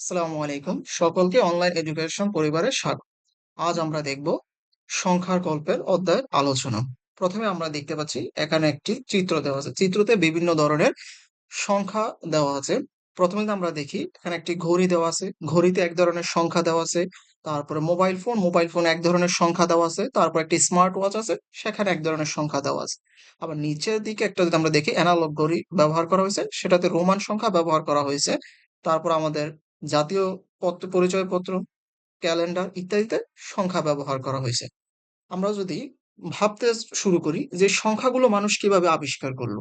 আসসালামু আলাইকুম। সকলকে অনলাইন এডুকেশন পরিবারে স্বাগত। আজ আমরা দেখব সংখ্যার গল্পের অধ্যায়ের আলোচনা। প্রথমে আমরা দেখতে পাচ্ছি, এখানে একটি চিত্র দেওয়া আছে। চিত্রতে বিভিন্ন ধরনের সংখ্যা দেওয়া আছে। প্রথমে আমরা দেখি, এখানে একটি ঘড়ি দেওয়া আছে। ঘড়িতে এক ধরনের সংখ্যা দেওয়া আছে। তারপরে মোবাইল ফোন মোবাইল ফোন এক ধরনের সংখ্যা দেওয়া আছে। তারপর একটি স্মার্ট ওয়াচ আছে, সেখানে এক ধরনের সংখ্যা দেওয়া আছে। আবার নিচের দিকে একটা যদি আমরা দেখি অ্যানালগ ঘড়ি ব্যবহার করা হয়েছে, সেটাতে রোমান সংখ্যা ব্যবহার করা হয়েছে। তারপর আমাদের জাতীয় পত্র, পরিচয়পত্র, ক্যালেন্ডার ইত্যাদিতে সংখ্যা ব্যবহার করা হয়েছে। আমরা যদি ভাবতে শুরু করি যে সংখ্যাগুলো মানুষ কীভাবে আবিষ্কার করল।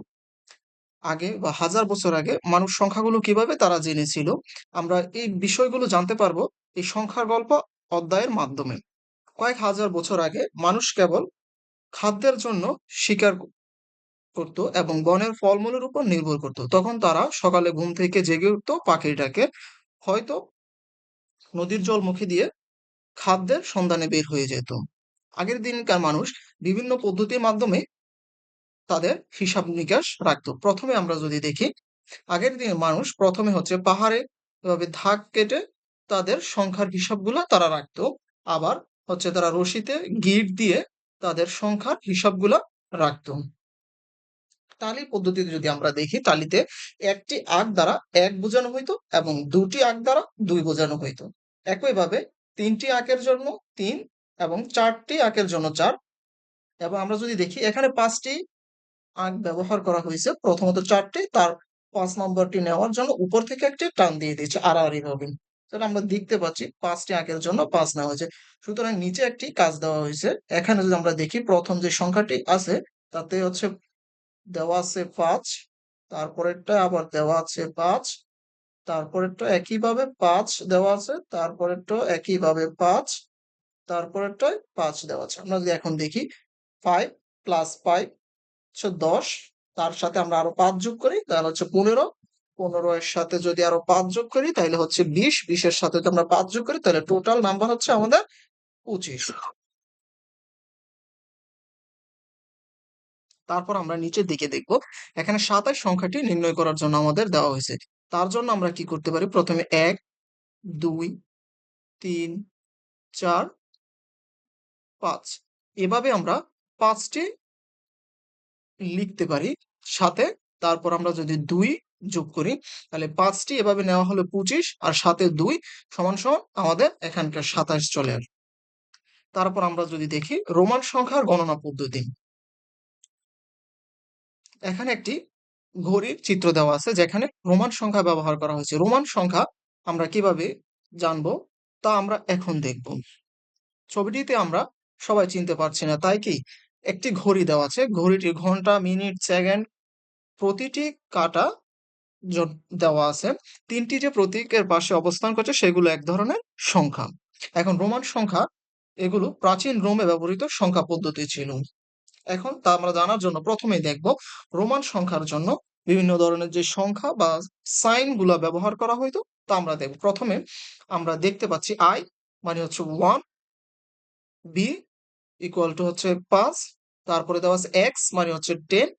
আগে বা হাজার বছর আগে মানুষ সংখ্যাগুলো কীভাবে তারা জেনেছিল, আমরা এই বিষয়গুলো জানতে পারব এই সংখ্যার গল্প অধ্যায়ের মাধ্যমে। কয়েক হাজার বছর আগে মানুষ কেবল খাদ্যের জন্য শিকার করত এবং বনের ফলমূলের উপর নির্ভর করত। তখন তারা সকালে ঘুম থেকে জেগে উঠতো, পাখিটাকে হয়তো নদীর জল মুখে দিয়ে খাদ্যের সন্ধানে বের হয়ে যেত। আগের দিনকার মানুষ বিভিন্ন পদ্ধতির মাধ্যমে তাদের হিসাব নিকাশ রাখতো। প্রথমে আমরা যদি দেখি, আগের দিনে মানুষ প্রথমে হচ্ছে পাহাড়ে এভাবে ধাক কেটে তাদের সংখ্যার হিসাবগুলো তারা রাখতো। আবার হচ্ছে তারা রশিতে গিট দিয়ে তাদের সংখ্যার হিসাবগুলো রাখতো। টালি পদ্ধতিতে যদি আমরা দেখি টালিতে একটি আগ দ্বারা এক বোঝানো হইতো এবং দুটি আগ দ্বারা দুই বোঝানো হইতো। একইভাবে তিনটি আঁকের জন্য তিন এবং চারটি আঁকের জন্য চার। এবং আমরা যদি দেখি, এখানে পাঁচটি আঁক ব্যবহার করা হয়েছে। প্রথমত চারটি, তার পাঁচ নম্বরটি নেওয়ার জন্য উপর থেকে একটি টান দিয়ে দিয়েছে আড়াআড়ি ভাবে তাহলে আমরা দেখতে পাচ্ছি, পাঁচটি আঁকের জন্য পাঁচ নেওয়া হয়েছে। সুতরাং নিচে একটি কাজ দেওয়া হয়েছে। এখানে যদি আমরা দেখি, প্রথম যে সংখ্যাটি আছে, তাতে হচ্ছে দেওয়া আছে পাঁচ, তারপরেরটা আবার দেওয়া আছে পাঁচ, তারপরেরটা একইভাবে পাঁচ দেওয়া আছে, তারপরেরটা একইভাবে পাঁচ তারপরেরটায় পাঁচ দেওয়া আছে। আমরা যদি এখন দেখি ফাইভ প্লাস ফাইভ হচ্ছে দশ, তার সাথে আমরা আরও পাঁচ যোগ করি, তাহলে হচ্ছে পনেরো। পনেরো এর সাথে যদি আরও পাঁচ যোগ করি, তাহলে হচ্ছে বিশ, বিশের সাথে যদি আমরা পাঁচ যোগ করি, তাহলে টোটাল নাম্বার হচ্ছে আমাদের পঁচিশ। তারপর আমরা নিচের দিকে দেখব। এখানে সাতাশ সংখ্যাটি নির্ণয় করার জন্য আমাদের দেওয়া হয়েছে। তার জন্য আমরা কি করতে পারি? প্রথমে এক, দুই, তিন, চার, পাঁচ। এভাবে আমরা পাঁচটি লিখতে পারি সাথে। তারপর আমরা যদি দুই যোগ করি, তাহলে পাঁচটি এভাবে নেওয়া হলো পঁচিশ আর সাথে দুই সমান সমান আমাদের এখানকার সাতাশ চলে আসবে। তারপর আমরা যদি দেখি, রোমান সংখ্যার গণনা পদ্ধতি। এখানে একটি ঘড়ির চিত্র দেওয়া আছে, যেখানে রোমান সংখ্যা ব্যবহার করা হয়েছে। রোমান সংখ্যা আমরা কীভাবে জানব? তা আমরা এখন দেখব। ছবিটিতে আমরা সবাই চিনতে পারছি না, তাই কি? একটি ঘড়ি দেওয়া আছে ঘড়িটি ঘণ্টা, মিনিট, সেকেন্ড, প্রতিটি কাটা দেওয়া আছে। তিনটি যে প্রতীকের পাশে অবস্থান করছে, সেগুলো এক ধরনের সংখ্যা। এখন রোমান সংখ্যা, এগুলো প্রাচীন রোমে ব্যবহৃত সংখ্যা পদ্ধতি ছিল। এখন তা আমরা জানার জন্য প্রথমেই দেখব রোমান সংখ্যার জন্য বিভিন্ন ধরনের যে সংখ্যা বা সাইনগুলা ব্যবহার করা হইতো, তা আমরা দেখব। প্রথমে আমরা দেখতে পাচ্ছি আই মানে হচ্ছে ওয়ান বি ইকুয়াল টু হচ্ছে পাঁচ, তারপরে দেওয়া আছে এক্স মানে হচ্ছে টেন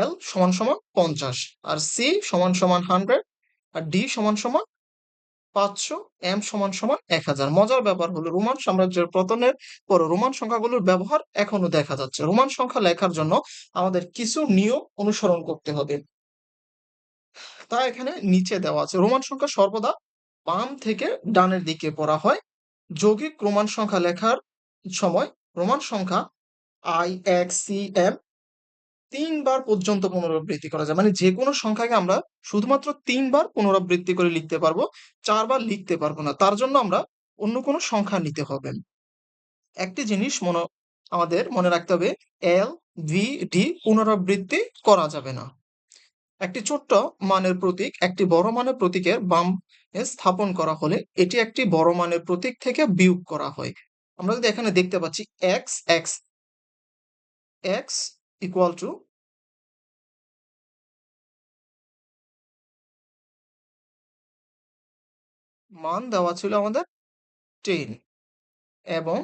এল সমান সমান পঞ্চাশ, আর সি সমান সমান হান্ড্রেড আর ডি সমান সমান পাঁচশো, এম সমান সমান এক হাজার। মজার ব্যাপার হলো রোমান সাম্রাজ্যের পতনের পর রোমান সংখ্যাগুলোর ব্যবহার এখনও দেখা যাচ্ছে। রোমান সংখ্যা লেখার জন্য আমাদের কিছু নিয়ম অনুসরণ করতে হবে। তা এখানে নিচে দেওয়া আছে। রোমান সংখ্যা সর্বদা বাম থেকে ডানের দিকে পড়া হয়। যৌগিক রোমান সংখ্যা লেখার সময় রোমান সংখ্যা আই এক্স সি এম তিনবার পর্যন্ত পুনরাবৃত্তি করা যায়। মানে যে কোনো সংখ্যাকে আমরা শুধুমাত্র তিনবার পুনরাবৃত্তি করে লিখতে পারব, চারবার লিখতে পারব না। তার জন্য আমরা অন্য কোনো সংখ্যা নিতে হবে। একটি জিনিস মনে, আমাদের মনে রাখতে হবে এল ভি ডি পুনরাবৃত্তি করা যাবে না। একটি ছোট্ট মানের প্রতীক, একটি বড় মানের প্রতীকের বাম স্থাপন করা হলে এটি একটি বড় মানের প্রতীক থেকে বিয়োগ করা হয়। আমরা যদি এখানে দেখতে পাচ্ছি X X X equal to মান দেওয়া ছিল আমাদের টেন এবং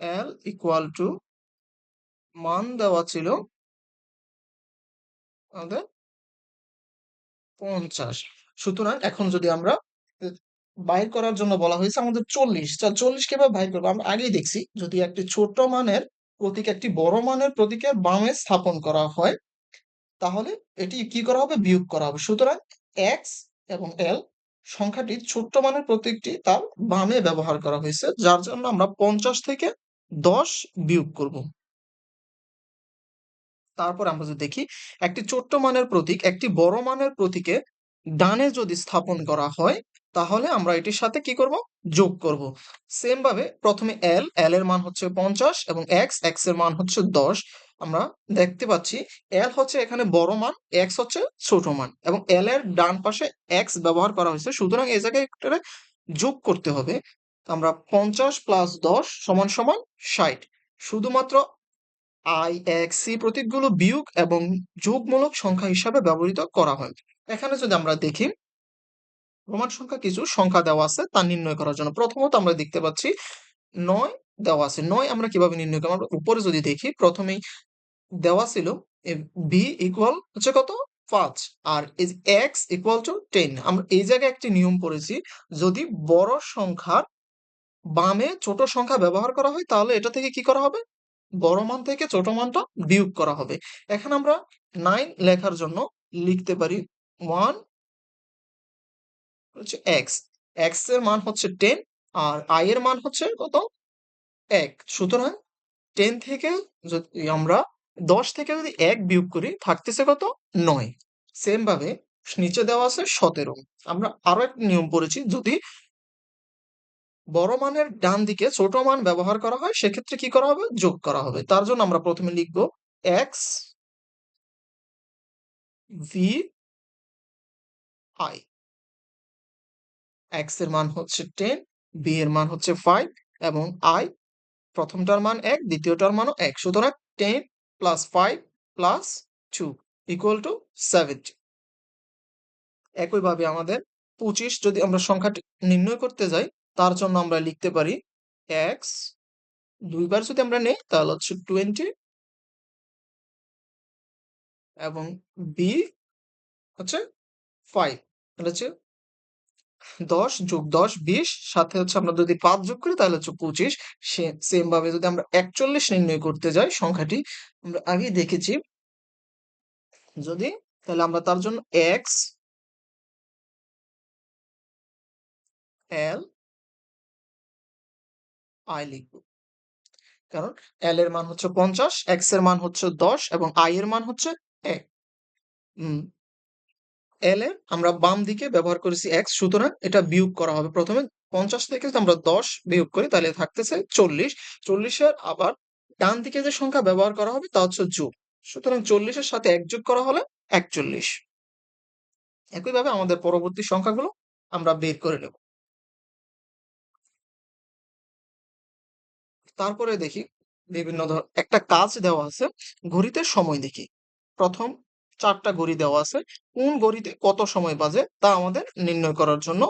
এল ইকুয়াল টু মান দেওয়া ছিল আমাদের পঞ্চাশ। সুতরাং এখন যদি আমরা বাইর করার জন্য বলা হয়েছে আমাদের চল্লিশ চল্লিশ কীভাবে বাইর করব। আমরা আগেই দেখছি যদি একটি ছোট মানের প্রতীক একটি বড় মানের প্রতীকের বামে স্থাপন করা হয়। তাহলে এটি কি করা হবে? বিয়োগ করা হবে। সুতরাং এক্স এবং এল সংখ্যাটি ছোট্ট মানের প্রতীকটি তার বামে ব্যবহার করা হয়েছে, যার জন্য আমরা পঞ্চাশ থেকে দশ বিয়োগ করব। তারপর আমরা যদি দেখি, একটি ছোট্ট মানের প্রতীক একটি বড় মানের প্রতীকে ডানে যদি স্থাপন করা হয় তাহলে আমরা এটির সাথে কি করব? যোগ করব। সেম ভাবে প্রথমে এল এল এর মান হচ্ছে পঞ্চাশ এবং এক্স এক্সের মান হচ্ছে দশ। আমরা দেখতে পাচ্ছি এল হচ্ছে এখানে বড় মান এক্স হচ্ছে ছোট মান এবং এল এর ডান পাশে এক্স ব্যবহার করা হয়েছে। সুতরাং এই জায়গায় যোগ করতে হবে। আমরা পঞ্চাশ প্লাস দশ সমান সমান ষাট। শুধুমাত্র আই এক্স সি প্রতীকগুলো বিয়োগ এবং যোগমূলক সংখ্যা হিসাবে ব্যবহৃত করা হয়। এখানে যদি আমরা দেখি রোমান সংখ্যা কিছু, সংখ্যা দেওয়া আছে, তা নির্ণয় করার জন্য। প্রথমত আমরা দেখতে পাচ্ছি নয় দেওয়া আছে। নয় আমরা কীভাবে নির্ণয় করব? আমরা উপরে যদি দেখি, প্রথমেই দেওয়া ছিল বি ইকুয়াল হচ্ছে কত? পাঁচ। আর এক্স ইকুয়াল টু টেন আমরা এই জায়গায় একটি নিয়ম পড়েছি যদি বড় সংখ্যার বামে ছোট সংখ্যা ব্যবহার করা হয়, তাহলে এটা থেকে কি করা হবে? বড় মান থেকে ছোট মানটা বিয়োগ করা হবে। এখন আমরা নাইন লেখার জন্য লিখতে পারি ওয়ান হচ্ছে এক্স এক্সের মান হচ্ছে টেন আর আই এর মান হচ্ছে কত? এক। সুতরাং টেন থেকে যদি আমরা দশ থেকে যদি এক বিয়োগ করি, থাকতেছে কত? নয়। সেম ভাবে নিচে দেওয়া আছে সতেরো। আমরা আরও একটা নিয়ম পড়েছি, যদি বড় মানের ডান দিকে ছোট মান ব্যবহার করা হয়, সেক্ষেত্রে কি করা হবে? যোগ করা হবে। তার জন্য আমরা প্রথমে লিখব এক্স ভি আই এক্সের মান হচ্ছে টেন বি এর মান হচ্ছে ফাইভ এবং আই প্রথমটার মান এক, দ্বিতীয়টার মানও এক। সুতরাং ten plus five plus two equal to seventy একইভাবে আমাদের পঁচিশ যদি আমরা সংখ্যাটি নির্ণয় করতে যাই, তার জন্য আমরা লিখতে পারি এক্স দুইবার যদি আমরা নেই, তাহলে হচ্ছে টোয়েন্টি এবং বি হচ্ছে ফাইভ তাহলে হচ্ছে দশ যোগ দশ বিশ, সাথে হচ্ছে আমরা যদি পাঁচ যোগ করি তাহলে হচ্ছে পঁচিশ। সেম ভাবে যদি আমরা একচল্লিশ নির্ণয় করতে যাই সংখ্যাটি, আমরা আগেই দেখেছি। যদি, তাহলে আমরা তার জন্য এক্স এল আই লিখব। কারণ এল এর মান হচ্ছে পঞ্চাশ এক্সের মান হচ্ছে দশ এবং আই এর মান হচ্ছে এক। এল এর আমরা বাম দিকে ব্যবহার করেছি এক্স সুতরাং এটা বিয়োগ করা হবে। প্রথমে পঞ্চাশ থেকে আমরা দশ বিয়োগ করি, তাহলে থাকতেছে চল্লিশ। চল্লিশের আবার ডান দিকে যে সংখ্যা ব্যবহার করা হবে, তা হচ্ছে যোগ। সুতরাং চল্লিশের সাথে এক যোগ করা হলে একচল্লিশ। একইভাবে আমাদের পরবর্তী সংখ্যাগুলো আমরা বের করে নেব। তারপরে দেখি বিভিন্ন ধর, একটা কাজ দেওয়া আছে, ঘড়িতে সময় দেখি। প্রথম চারটা ঘড়ি দেওয়া আছে। কোন ঘড়িতে কত সময় বাজে তা আমাদের নির্ণয় করার জন্য